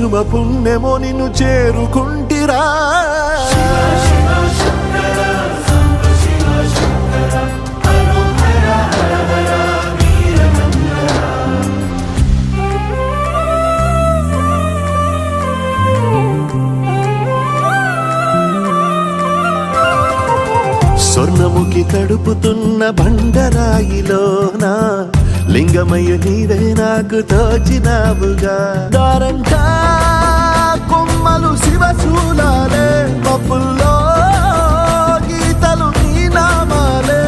పుణ్యమో నిన్ను చేరుకుంటిరా. స్వర్ణముఖి తడుపుతున్న బండరాయిలోనా? లింగమయ్య నీవే నాకు తోచినావుగా. దారంటా కొమ్మలు శివశూలాలే పప్పుల్లో గీతలు నీ నామాలే.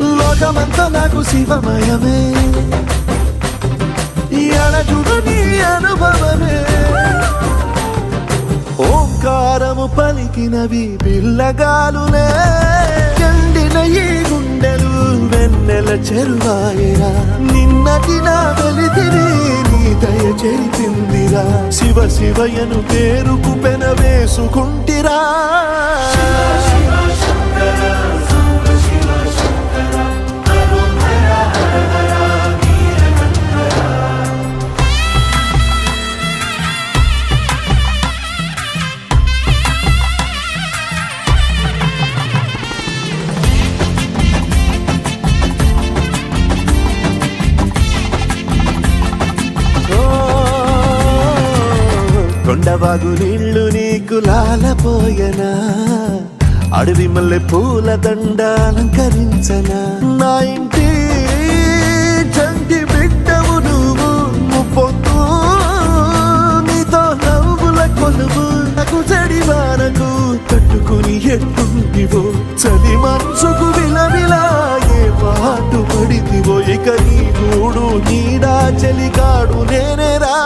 లోకమంతా నాకు శివమయమే. నీ అనుభవమే. ఓంకారము పలికినవి పిల్లగాలులే. చెరువాయరా నిన్నటి నా వెలితిరి నీ దయ చెరిపిందిరా. శివ శివయను పేరుకు పెన వేసుకుంటిరా. కొండవాగు నీళ్ళు నీకు లాలపోయనా? అడవి మల్లె పూల దండ అలంకరించనా? నా ఇంటి చంటి బిడ్డవు నువ్వు ముప్పొద్దు నీతో నవ్వుల కొలువు. నాకు చెడి వానకు తట్టుకుని ఎట్టుంటివో చలి మనసుకు విలవిలా ఏ పాటు పడితివో. ఇక నీ గూడు నీడా చలికాడు నేనేరా.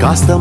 gastamın